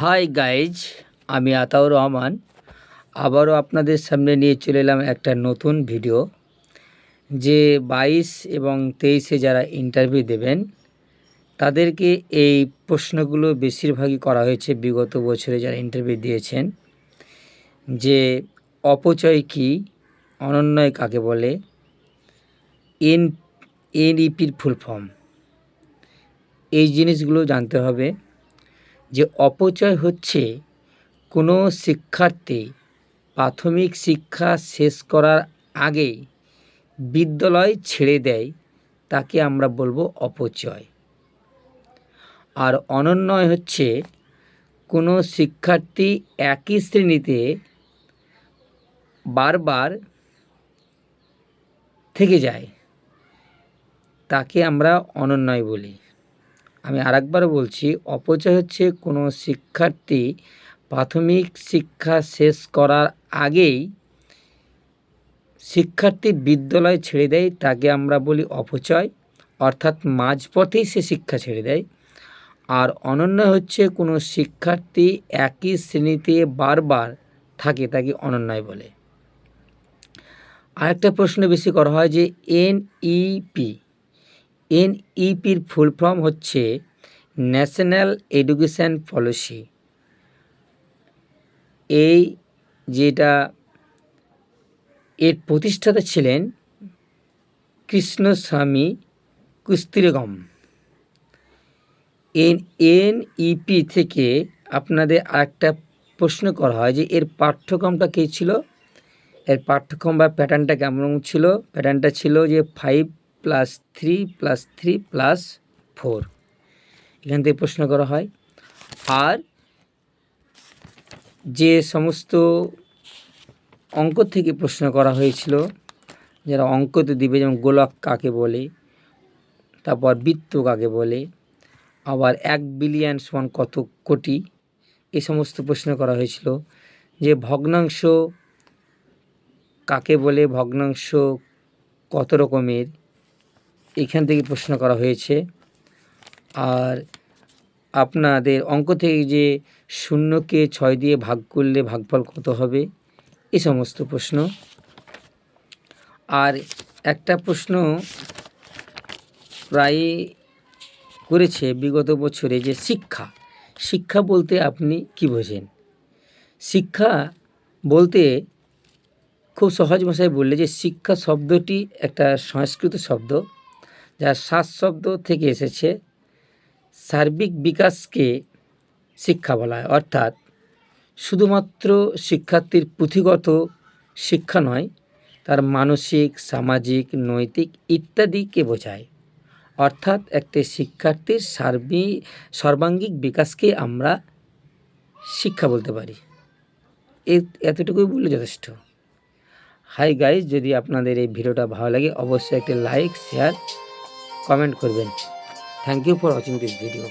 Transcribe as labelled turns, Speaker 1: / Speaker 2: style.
Speaker 1: Hi guys আমি আতাউর রহমান। আবারও আপনাদের সামনে নিয়ে চলে এলাম একটা নতুন ভিডিও যে বাইশ এবং তেইশে যারা ইন্টারভিউ দেবেন, তাদেরকে এই প্রশ্নগুলো বেশিরভাগই করা হয়েছে বিগত বছরে যারা ইন্টারভিউ দিয়েছেন, যে অপচয় কী, অনন্যয় কাকে বলে এন এনইপির ফুল ফর্ম এই জিনিসগুলো জানতে হবে। যে অপচয় হচ্ছে, কোনো শিক্ষার্থী প্রাথমিক শিক্ষা শেষ করার আগে বিদ্যালয় ছেড়ে দেয়, তাকে আমরা বলব অপচয়। আর অনন্যয় হচ্ছে, কোনো শিক্ষার্থী একই শ্রেণীতে বারবার থেকে যায়, তাকে আমরা অনন্যয় বলি। আমি আরেকবার বলছি, অপচয় হচ্ছে কোনো শিক্ষার্থী প্রাথমিক শিক্ষা শেষ করার আগেই শিক্ষার্থী বিদ্যালয় ছেড়ে দেয়, তাকে আমরা বলি অপচয়। অর্থাৎ মাঝপথেই সে শিক্ষা ছেড়ে দেয়। আর অনন্য হচ্ছে কোনো শিক্ষার্থী একই শ্রেণীতে বারবার থাকে, তাকে অনন্যয় বলে। আরেকটা প্রশ্ন বেশি করা হয় যে, এনইপি এনইপির ফুল ফর্ম হচ্ছে ন্যাশনাল এডুকেশান পলিসি। এই যেটা এর প্রতিষ্ঠাতা ছিলেন কৃষ্ণস্বামী কুস্তিরগম। এন, এনইপি থেকে আপনাদের আরেকটা প্রশ্ন করা হয় যে এর পাঠ্যক্রমটা কী ছিল? এর পাঠ্যক্রম বা প্যাটার্নটা কেমন ছিল? প্যাটার্নটা ছিল যে five plus three plus three plus four এখান থেকে প্রশ্ন করা হয় আর যে সমস্ত অঙ্ক থেকে প্রশ্ন করা হয়েছিল, যারা অঙ্কতে দিবে, যেমন গোলক কাকে বলে, তারপর বৃত্ত কাকে বলে, আবার এক বিলিয়ন সমান কত কোটি এই সমস্ত প্রশ্ন করা হয়েছিল। যে ভগ্নাংশ কাকে বলে, ভগ্নাংশ কত রকমের এখান থেকে প্রশ্ন করা হয়েছে। আর আপনাদের অঙ্ক থেকে যে শূন্যকে ছয় দিয়ে ভাগ করলে ভাগফল কত হবে এই সমস্ত প্রশ্ন। আর একটা প্রশ্ন প্রায় করেছে বিগত বছরে যে শিক্ষা। শিক্ষা বলতে আপনি কি বোঝেন? শিক্ষা বলতে খুব সহজ ভাষায় বললে যে শিক্ষা শব্দটি একটা সংস্কৃত শব্দ। যা সাত শব্দ থেকে এসেছে, সার্বিক বিকাশকে শিক্ষা বলা হয়। অর্থাৎ শুধুমাত্র শিক্ষার্থীর পুঁথিগত শিক্ষা নয়, তার মানসিক, সামাজিক, নৈতিক ইত্যাদিকে বোঝায়। অর্থাৎ একটি শিক্ষার্থীর সার্বি, সর্বাঙ্গিক বিকাশকে আমরা শিক্ষা বলতে পারি। এতটুকুই বললে যথেষ্ট। হাই গাইজ যদি আপনাদের এই ভিডিওটা ভালো লাগে, অবশ্যই একটি লাইক শেয়ার কমেন্ট করবেন thank you for watching this video